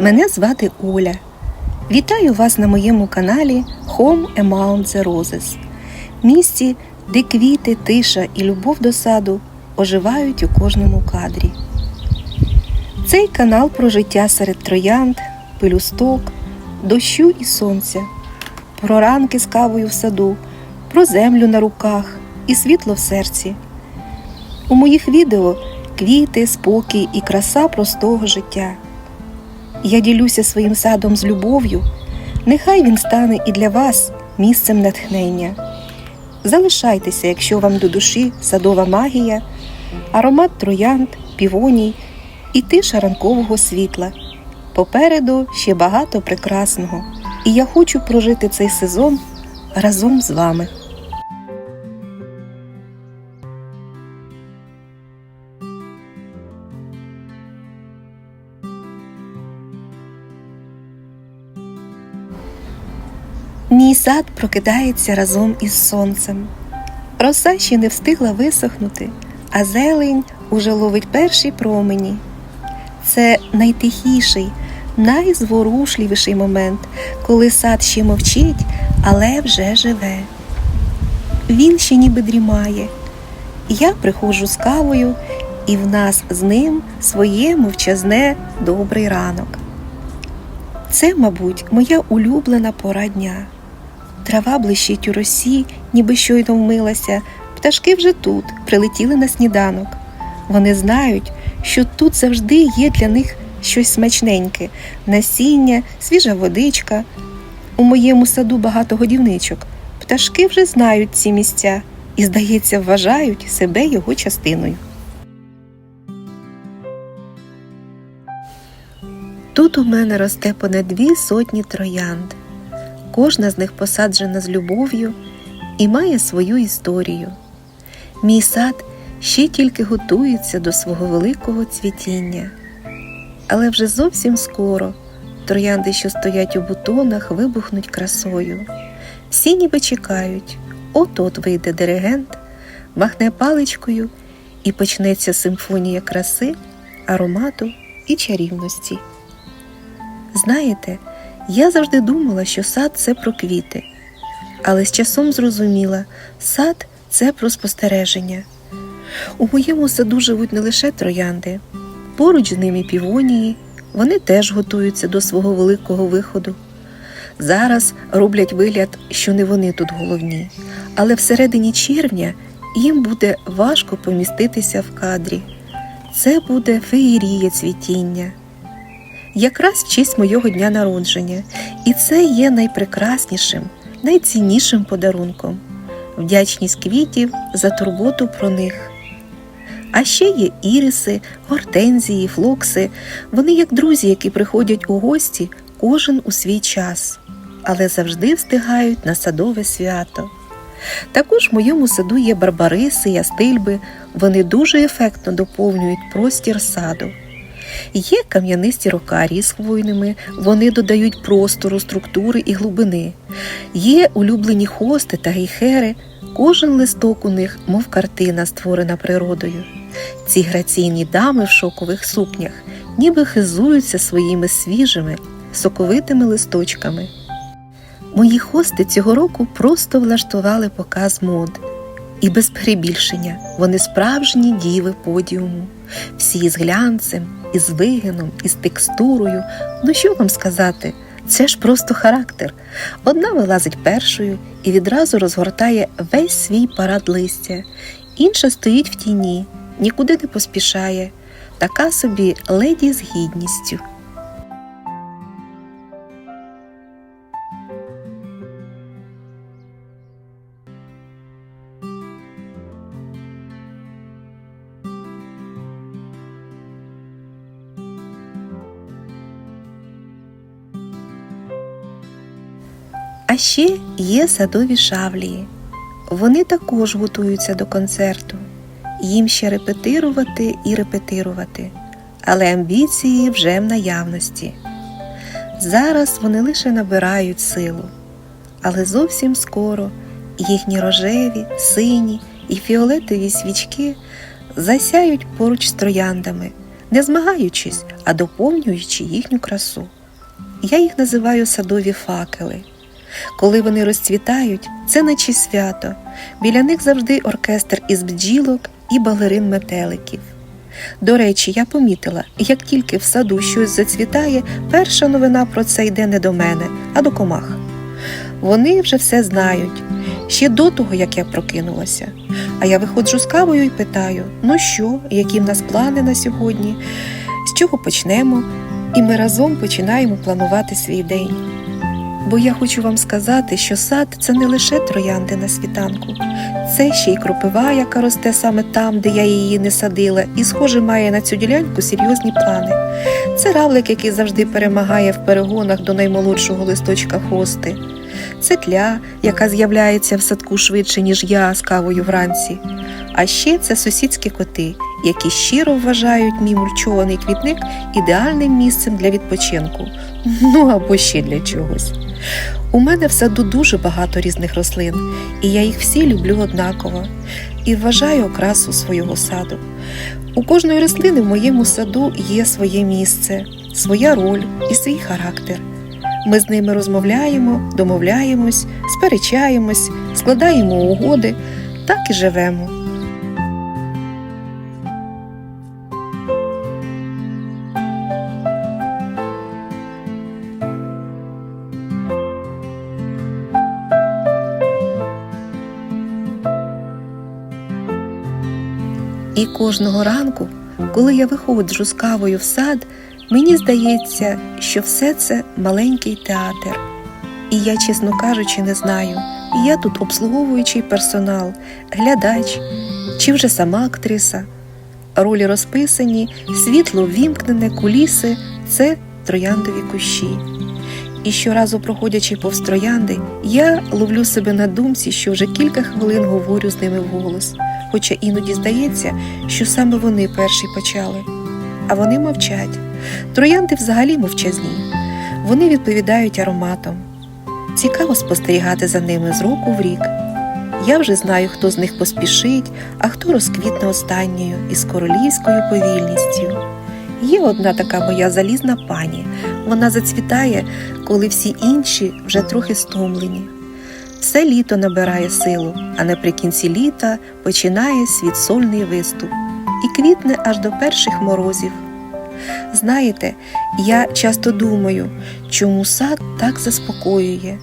Мене звати Оля. Вітаю вас на моєму каналі Home Among the Roses, місці, де квіти, тиша і любов до саду оживають у кожному кадрі. Цей канал про життя серед троянд, пелюсток, дощу і сонця, про ранки з кавою в саду, про землю на руках і світло в серці. У моїх відео квіти, спокій і краса простого життя. Я ділюся своїм садом з любов'ю, нехай він стане і для вас місцем натхнення. Залишайтеся, якщо вам до душі садова магія, аромат троянд, півоній і тиша ранкового світла. Попереду ще багато прекрасного, і я хочу прожити цей сезон разом з вами. Мій сад прокидається разом із сонцем. Роса ще не встигла висохнути, а зелень уже ловить перші промені. Це найтихіший, найзворушливіший момент, коли сад ще мовчить, але вже живе. Він ще ніби дрімає. Я приходжу з кавою, і в нас з ним своє мовчазне добрий ранок. Це, мабуть, моя улюблена пора дня. Трава блищить у росі, ніби щойно вмилася. Пташки вже тут, прилетіли на сніданок. Вони знають, що тут завжди є для них щось смачненьке насіння, свіжа водичка. У моєму саду багато годівничок. Пташки вже знають ці місця і, здається, вважають себе його частиною. Тут у мене росте понад дві сотні троянд. Кожна з них посаджена з любов'ю і має свою історію. Мій сад ще тільки готується до свого великого цвітіння. Але вже зовсім скоро троянди, що стоять у бутонах, вибухнуть красою. Всі ніби чекають, от-от вийде диригент, махне паличкою і почнеться симфонія краси, аромату і чарівності. Знаєте, я завжди думала, що сад це про квіти, але з часом зрозуміла, сад це про спостереження. У моєму саду живуть не лише троянди, поруч з ними півонії, вони теж готуються до свого великого виходу. Зараз роблять вигляд, що не вони тут головні, але всередині червня їм буде важко поміститися в кадрі. Це буде феєрія цвітіння якраз в честь мого дня народження, і це є найпрекраснішим, найціннішим подарунком вдячність квітів за турботу про них. А ще є іриси, гортензії, флокси. Вони як друзі, які приходять у гості кожен у свій час, але завжди встигають на садове свято. Також в моєму саду є барбариси, ястильби, вони дуже ефектно доповнюють простір саду. Є кам'янисті рокарії з хвойними, вони додають простору, структури і глибини. Є улюблені хости та гейхери, кожен листок у них, мов картина, створена природою. Ці граційні дами в шокових сукнях ніби хизуються своїми свіжими, соковитими листочками. Мої хости цього року просто влаштували показ мод. І без перебільшення вони справжні діви подіуму, всі з глянцем, із вигином, із текстурою. Ну що вам сказати? Це ж просто характер. Одна вилазить першою і відразу розгортає весь свій парад листя, інша стоїть в тіні, нікуди не поспішає, така собі леді з гідністю. Ще є садові шавлії. Вони також готуються до концерту. Їм ще репетирувати і репетирувати, але амбіції вже в наявності. Зараз вони лише набирають силу, але зовсім скоро їхні рожеві, сині і фіолетові свічки засяють поруч з трояндами, не змагаючись, а доповнюючи їхню красу. Я їх називаю садові факели. Коли вони розцвітають, це наче свято. Біля них завжди оркестр із бджілок і балерин метеликів. До речі, я помітила, як тільки в саду щось зацвітає, перша новина про це йде не до мене, а до комах. Вони вже все знають, ще до того, як я прокинулася. А я виходжу з кавою і питаю: ну що, які в нас плани на сьогодні, з чого почнемо? І ми разом починаємо планувати свій день. Бо я хочу вам сказати, що сад це не лише троянди на світанку, це ще й кропива, яка росте саме там, де я її не садила, і, схоже, має на цю ділянку серйозні плани. Це равлик, який завжди перемагає в перегонах до наймолодшого листочка хости. Це тля, яка з'являється в садку швидше, ніж я з кавою вранці. А ще це сусідські коти, які щиро вважають мій мульчований квітник ідеальним місцем для відпочинку, ну або ще для чогось. У мене в саду дуже багато різних рослин, і я їх всі люблю однаково і вважаю окрасу свого саду. У кожної рослини в моєму саду є своє місце, своя роль і свій характер. Ми з ними розмовляємо, домовляємось, сперечаємось, складаємо угоди, так і живемо. І кожного ранку, коли я виходжу з кавою в сад, мені здається, що все це маленький театр. І я, чесно кажучи, не знаю, я тут обслуговуючий персонал, глядач чи вже сама актриса. Ролі розписані, світло ввімкнене, куліси це трояндові кущі. І щоразу, проходячи повз троянди, я ловлю себе на думці, що вже кілька хвилин говорю з ними вголос, хоча іноді здається, що саме вони перші почали. А вони мовчать. Троянди взагалі мовчазні. Вони відповідають ароматом. Цікаво спостерігати за ними з року в рік. Я вже знаю, хто з них поспішить, а хто розквітне останньою із королівською повільністю. Є одна така моя залізна пані. Вона зацвітає, коли всі інші вже трохи стомлені. Все літо набирає силу, а наприкінці літа починає свій сольний виступ і квітне аж до перших морозів. Знаєте, я часто думаю, чому сад так заспокоює.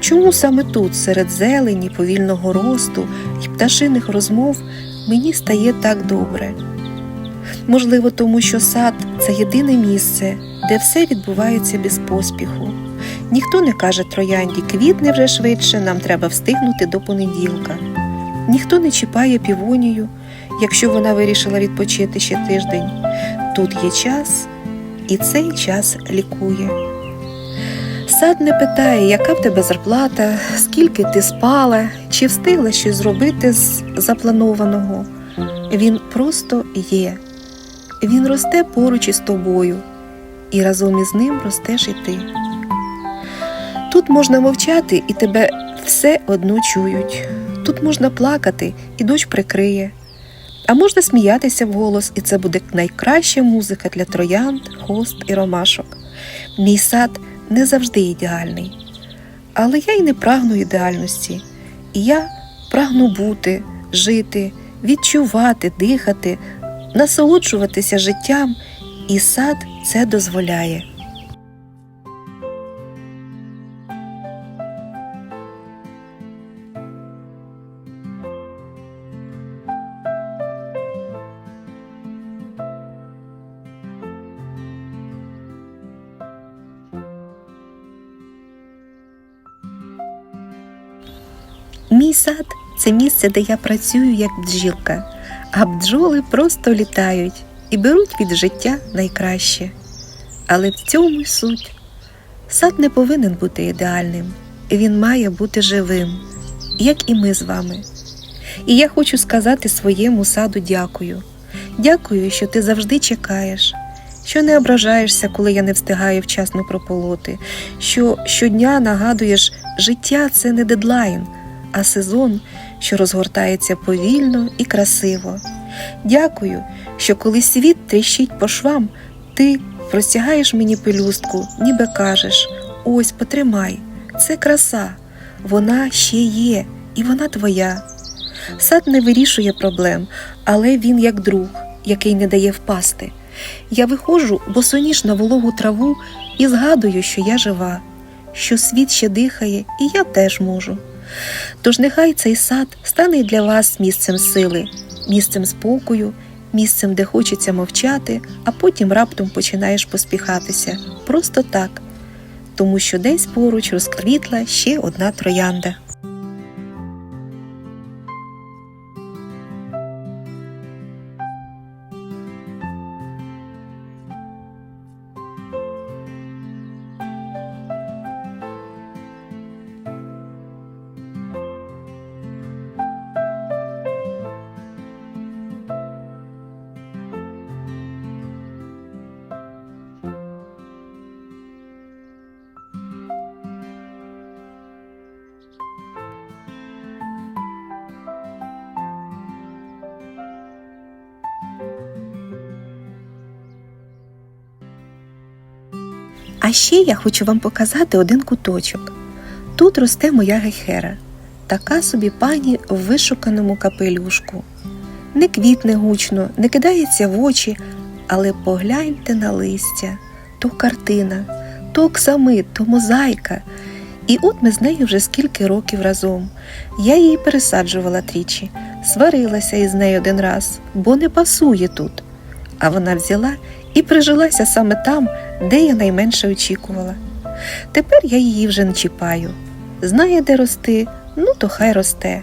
Чому саме тут, серед зелені, повільного росту і пташиних розмов, мені стає так добре? Можливо, тому що сад це єдине місце, де все відбувається без поспіху. Ніхто не каже троянді квітне вже швидше, нам треба встигнути до понеділка. Ніхто не чіпає півонію, якщо вона вирішила відпочити ще тиждень. Тут є час, і цей час лікує. Сад не питає, яка в тебе зарплата, скільки ти спала, чи встигла щось зробити з запланованого. Він просто є. Він росте поруч із тобою, і разом із ним ростеш і ти. Тут можна мовчати, і тебе все одно чують. Тут можна плакати, і дощ прикриє. А можна сміятися вголос, і це буде найкраща музика для троянд, хост і ромашок. Мій сад не завжди ідеальний, але я й не прагну ідеальності. І я прагну бути, жити, відчувати, дихати, насолоджуватися життям, і сад це дозволяє. Мій сад це місце, де я працюю як бджілка, а бджоли просто літають і беруть від життя найкраще. Але в цьому й суть. Сад не повинен бути ідеальним, він має бути живим, як і ми з вами. І я хочу сказати своєму саду дякую. Дякую, що ти завжди чекаєш, що не ображаєшся, коли я не встигаю вчасно прополоти, що щодня нагадуєш, життя це не дедлайн, а сезон, що розгортається повільно і красиво. Дякую, що коли світ тріщить по швам, ти простягаєш мені пелюстку, ніби кажеш: ось потримай, це краса, вона ще є, і вона твоя. Сад не вирішує проблем, але він як друг, який не дає впасти. Я виходжу босоніж на вологу траву і згадую, що я жива, що світ ще дихає, і я теж можу. Тож нехай цей сад стане для вас місцем сили, місцем спокою, місцем, де хочеться мовчати, а потім раптом починаєш поспіхатися просто так, тому що десь поруч розквітла ще одна троянда. А ще я хочу вам показати один куточок. Тут росте моя гехера, така собі пані в вишуканому капелюшку. Не квітне гучно, не кидається в очі, але погляньте на листя то картина, то оксамит, то мозаїка. І от ми з нею вже скільки років разом. Я її пересаджувала тричі, сварилася із нею один раз, бо не пасує тут. А вона взяла і прижилася саме там, де я найменше очікувала. Тепер я її вже не чіпаю. Знає, де рости, ну то хай росте.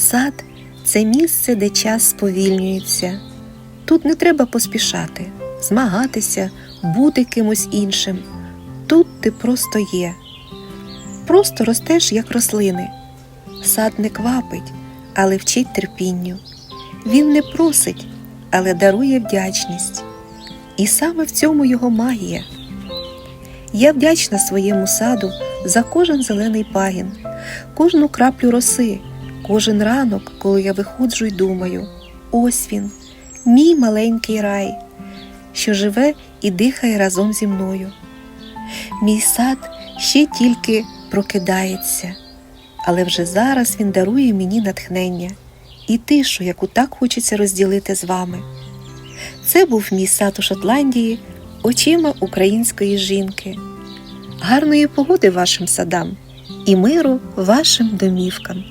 Сад це місце, де час сповільнюється. Тут не треба поспішати, змагатися, бути кимось іншим. Тут ти просто є. Просто ростеш, як рослини. Сад не квапить, але вчить терпінню. Він не просить, але дарує вдячність. І саме в цьому його магія. Я вдячна своєму саду за кожен зелений пагін, кожну краплю роси, кожен ранок, коли я виходжу й думаю: ось він, мій маленький рай, що живе і дихає разом зі мною. Мій сад ще тільки прокидається, але вже зараз він дарує мені натхнення і тишу, яку так хочеться розділити з вами. Це був мій сад у Шотландії очима української жінки. Гарної погоди вашим садам і миру вашим домівкам.